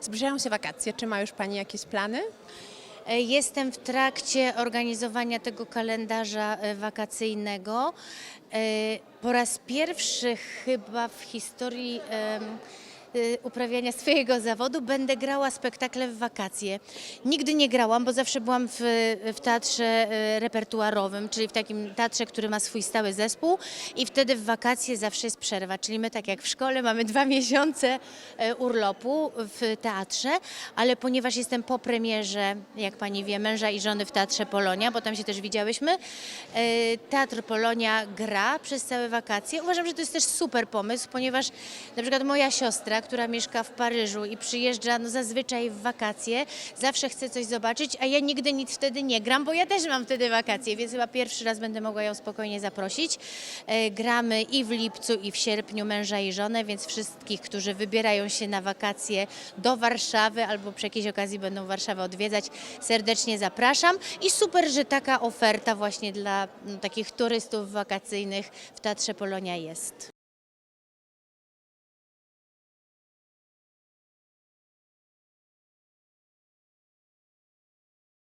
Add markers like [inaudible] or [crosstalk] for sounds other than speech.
Zbliżają się wakacje. Czy ma już Pani jakieś plany? E, Jestem w trakcie organizowania tego kalendarza e, wakacyjnego. E, Po raz pierwszy chyba w historii uprawiania swojego zawodu będę grała spektakle w wakacje. Nigdy nie grałam, bo zawsze byłam w, w teatrze e, repertuarowym, czyli w takim teatrze, który ma swój stały zespół i wtedy w wakacje zawsze jest przerwa, czyli my tak jak w szkole mamy dwa [laughs] miesiące e, urlopu w teatrze, ale ponieważ jestem po premierze, jak pani wie, męża i żony w Teatrze Polonia, bo tam się też widziałyśmy, Teatr Polonia gra przez całe wakacje. Uważam, że to jest też super pomysł, ponieważ na przykład moja siostra, która mieszka w Paryżu i przyjeżdża no, zazwyczaj w wakacje, zawsze chce coś zobaczyć, a ja nigdy nic wtedy nie gram, bo ja też mam wtedy wakacje, więc chyba pierwszy raz będę mogła ją spokojnie zaprosić. E, Gramy i w lipcu, i w sierpniu męża i żonę, więc wszystkich, którzy wybierają się na wakacje do Warszawy albo przy jakiejś okazji będą Warszawę odwiedzać, serdecznie zapraszam. I super, że taka oferta właśnie dla mm, takich turystów wakacyjnych w Teatrze Polonia jest.